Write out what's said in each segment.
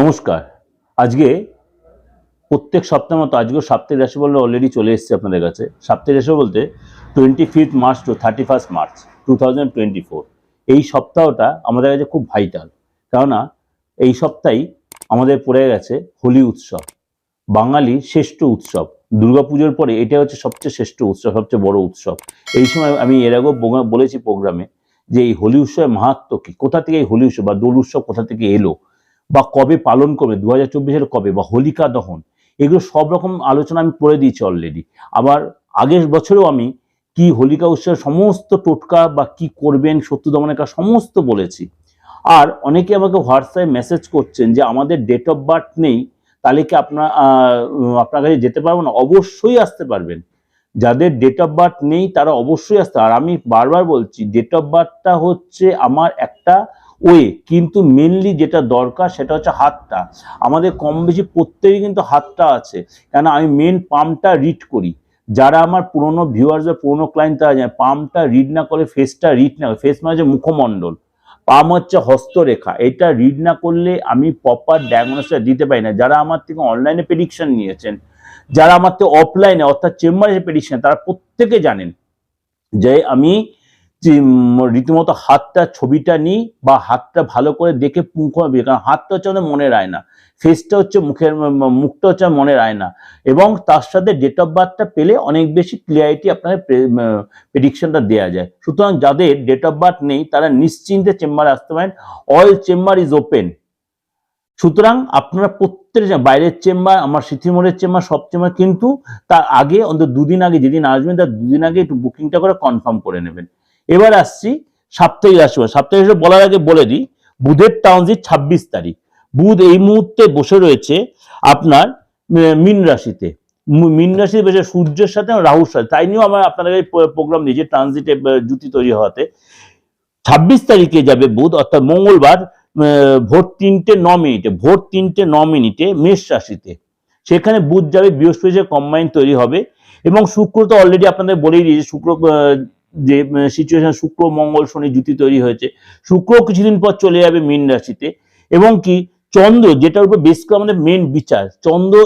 নমস্কার। আজকে প্রত্যেক সপ্তাহ মতো আজকেও সাপ্তাহিক রাশি বলে অলরেডি চলে এসেছে আপনাদের কাছে। সাপ্তাহিক রাশি বলতে twenty fifth March to thirty first March two thousand twenty four এই সপ্তাহটা আমাদের কাছে খুব ভাইটাল কেননা এই সপ্তাহেই আমাদের পড়ে গেছে হোলি উৎসব। বাঙালির শ্রেষ্ঠ উৎসব। দুর্গাপুজোর পরে এটা হচ্ছে সবচেয়ে শ্রেষ্ঠ উৎসব, সবচেয়ে বড় উৎসব। এই সময় আমি এর আগেও বলেছি প্রোগ্রামে যে এই হোলি উৎসবের মাহাত্ম কি? কোথা থেকে এই হোলি উৎসব বা দোল উৎসব কোথা থেকে এলো? বা কবে পালন করবে দু হাজার চব্বিশের কবে বা হোলিকা দহন, এগুলো সব রকম আলোচনা আমি করে দিয়েছি অলরেডি আবার আগের বছরেও আমি কি হোলিকা উৎসবের সমস্ত টোটকা বা কি করবেন, শত্রু দমনের কাজ সমস্ত বলেছি। আর অনেকে আমাকে হোয়াটসঅ্যাপে মেসেজ করছেন যে আমাদের ডেট অফ বার্থ নেই, তাহলে কি আপনার আপনার কাছে যেতে পারব না? অবশ্যই আসতে পারবেন। যাদের ডেট অফ বার্থ নেই, তারা অবশ্যই আসতে আর আমি বারবার বলছি ডেট অফ বার্থটা হচ্ছে আমার একটা ওয়ে, কিন্তু মেনলি যেটা দরকার সেটা হচ্ছে হাতটা। আমাদের কম বেশি প্রত্যেকেই কিন্তু হাতটা আছে। কেন আমি মেন পাম্পটা রিড করি। যারা আমার পুরনো ভিউয়ার্স বা পুরনো ক্লায়েন্ট তারা জানে পাম্পটা রিড না করে ফেসটা রিড না ফেস মানে হচ্ছে মুখমণ্ডল। পাম হচ্ছে হস্তরেখা। এটা রিড না করলে আমি প্রপার ডায়াগনোসিস দিতে পারি না। যারা আমার থেকে অনলাইনে প্রেডিকশন নিয়েছেন, যারা আমার থেকে অফলাইনে অর্থাৎ চেম্বারে প্রেডিকশন তারা প্রত্যেকে জানেন যে আমি রীতিমতো হাতটা, ছবিটা নিই বা হাতটা ভালো করে দেখে মুখ কারণ হাতটা হচ্ছে আমাদের মনের আয়না। ফেসটা হচ্ছে মুখের, মুখটা হচ্ছে মনে মনের আয়না। এবং তার সাথে ডেট অফ বার্থটা পেলে অনেক বেশি ক্লিয়ারিটি আপনাদের প্রেডিকশনটা দেওয়া যায়। সুতরাং যাদের ডেট অফ বার্থ নেই, তারা নিশ্চিন্তে চেম্বারে আসতে পারেন। অল চেম্বার ইজ ওপেন সুতরাং আপনারা প্রত্যেক বাইরের চেম্বার আমার সিথিমোড়ের চেম্বার সব চেম্বার কিন্তু তার আগে, অন্তত দুদিন আগে যেদিন আসবেন, তার দুদিন আগে একটু বুকিংটা করে কনফার্ম করে নেবেন। এবার আসছি সাপ্তাহিক রাশি সাপ্তাহিক রাশি বলার আগে বলে দিই, বুধের ট্রানজিট ছাব্বিশ তারিখ। বুধ এই মুহূর্তে বসে রয়েছে আপনার মীন রাশিতে। মীন রাশিতে বসে সূর্যের সাথে রাহুর সাথে। তাই নিয়েও আমার আপনাদের প্রোগ্রাম দিয়েছি ট্রানজিটে জুতি তৈরি হওয়াতে। ছাব্বিশ তারিখে যাবে বুধ, অর্থাৎ মঙ্গলবার ভোর তিনটে ন মিনিটে, ভোর তিনটে ন মিনিটে মেষ রাশিতে। সেখানে বুধ যাবে বৃহস্পতি কম্বাইন তৈরি হবে এবং শুক্র তো অলরেডি আপনাদের বলেই দিয়েছে, শুক্র যে সিচুয়েশন শুক্র, মঙ্গল, শনি জুতি তৈরি হয়েছে। শুক্র কিছুদিন পর চলে যাবে মীন রাশিতে। এবং কি, চন্দ্র, যেটার উপর বেশ আমাদের মেন বিচার, চন্দ্র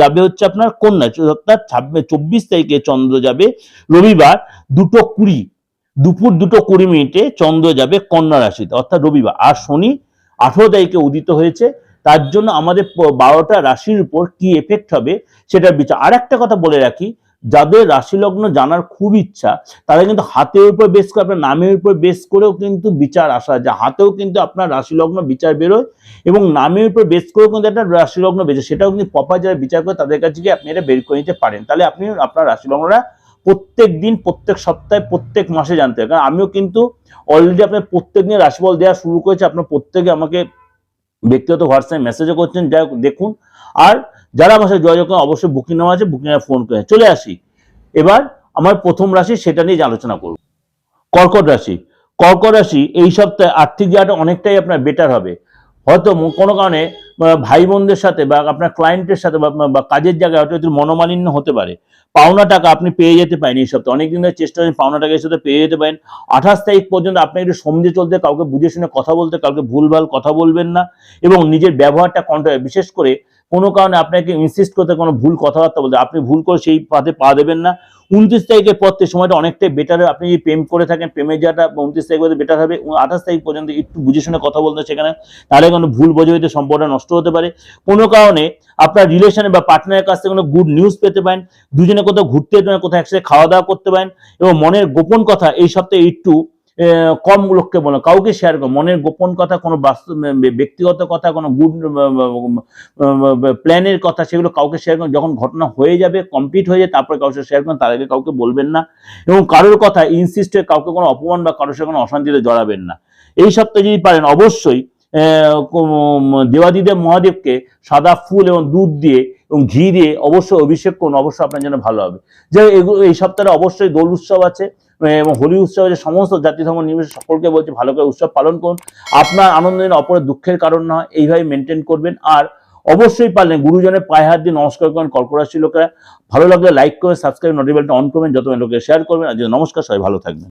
যাবে হচ্ছে আপনার কন্যা অর্থাৎ ছাব্বিশ, চব্বিশ তারিখে চন্দ্র যাবে। রবিবার দুটো কুড়ি, দুপুর দুটো কুড়ি মিনিটে চন্দ্র যাবে কন্যা রাশিতে, অর্থাৎ রবিবার। আর শনি আঠেরো তারিখে উদিত হয়েছে। তার জন্য আমাদের বারোটা রাশির উপর কি এফেক্ট হবে সেটার বিচার। আর একটা কথা বলে রাখি যাদের রাশি লগ্ন জানার খুব ইচ্ছা তারা কিন্তু হাতের উপর বেস করে, আপনার নামের উপর বেস করেও কিন্তু বিচার আসা যায়। হাতেও কিন্তু আপনার রাশি লগ্ন বিচার বেরোয় এবং নামের উপর বেস করেও কিন্তু একটা রাশি লগ্ন বেরোয় সেটাও কিন্তু পপা যারা বিচার করে তাদের কাছে গিয়ে আপনি এটা বের করে নিতে পারেন। তাহলে আপনি আপনার রাশি লগ্নটা প্রত্যেক দিন, প্রত্যেক সপ্তাহে, প্রত্যেক মাসে জানতে হবে কারণ আমিও কিন্তু অলরেডি আপনার প্রত্যেক দিন রাশিফল দেওয়া শুরু করেছে। আপনার প্রত্যেকে আমাকে ব্যক্তিগত হোয়াটসঅ্যাপে মেসেজও করছেন। যাই দেখুন। আর যারা আমার সাথে যোগাযোগ করেন, অবশ্যই বুকিং নেওয়া আছে বুকিং ফোন করে। চলে আসি। এবার আমার প্রথম রাশি, সেটা নিয়ে আলোচনা করব। কর্কট রাশি। কর্কট রাশি এই সপ্তাহে আর্থিক জায়গাটা অনেকটাই আপনার বেটার হবে। হয়তো কোনো কারণে ভাই বোনদের সাথে বা আপনার ক্লায়েন্টের সাথে বা কাজের জায়গায় হয়তো একটু মনোমালিন্য হতে পারে। পাওনা টাকা আপনি পেয়ে যেতে পারেন এই সপ্তাহে। অনেকদিন ধরে চেষ্টা করেন পাওনা টাকা এই সপ্তাহে পেয়ে যেতে পারেন। আঠাশ তারিখ পর্যন্ত আপনি একটু সমঝে চলতে, কাউকে বুঝে শুনে কথা বলতে, কাউকে ভুলভাল কথা বলবেন না। এবং নিজের ব্যবহারটা কন্ট্রোল বিশেষ করে কোনো কারণে আপনাকে ইনসিস্ট করতে কোনো ভুল কথাবার্তা বলতে, আপনি ভুল করে সেই পাতে পা দেবেন না। উনত্রিশ তারিখের পর থেকে সময়টা অনেকটাই বেটার আপনি যদি প্রেম করে থাকেন, প্রেমের জায়গাটা উনত্রিশ তারিখ পর্যন্ত বেটার হবে। আঠাশ তারিখ পর্যন্ত একটু বুঝে শুনে কথা বলতে সেখানে। তাহলে কোনো ভুল বোঝে হইতে সম্পর্কটা নষ্ট হতে পারে। কোনো কারণে আপনার রিলেশনে বা পার্টনারের কাছ থেকে কোনো গুড নিউজ পেতে পারেন। দুজনে কোথাও ঘুরতে যেতে পারেন কোথাও একসাথে খাওয়া দাওয়া করতে পারেন। এবং মনের গোপন কথা এই সপ্তাহে একটু কম লোককে বলো, কাউকে শেয়ার করো। মনের গোপন কথা, কোনো বাস্তব ব্যক্তিগত কথা, কোনো গুড প্ল্যানের কথা, সেগুলো কাউকে শেয়ার করুন যখন ঘটনা হয়ে যাবে কমপ্লিট হয়ে যায়, তারপরে কাউকে শেয়ার করুন তার আগে কাউকে বলবেন না। এবং কারোর কথা ইনসিস্টে কাউকে কোনো অপমান বা কারোর সাথে কোনো অশান্তিতে জড়াবেন না। এই সপ্তাহে যদি পারেন, অবশ্যই দেবাদিদেব মহাদেবকে সাদা ফুল এবং দুধ দিয়ে এবং ঘি দিয়ে অবশ্যই অভিষেক করুন, অবশ্যই আপনার জন্য ভালো হবে। যে এই সপ্তাহে অবশ্যই দোল উৎসব আছে এবং হোলি উৎসব আছে, সমস্ত জাতি ধর্ম নির্বিশেষে সকলকে বলছে ভালো করে উৎসব পালন করুন। আপনার আনন্দ যেন অপরের দুঃখের কারণ না এইভাবে মেনটেন করবেন। আর অবশ্যই পারলেন গুরুজনের পায়ে হাত দিয়ে নমস্কার করেন কর্করাশি লোকেরা। ভালো লাগলে লাইক করে সাবস্ক্রাইব নোটিফিকেশনটা অন করবেন যত লোকে শেয়ার করবেন। আর নমস্কার, সবাই ভালো থাকবেন।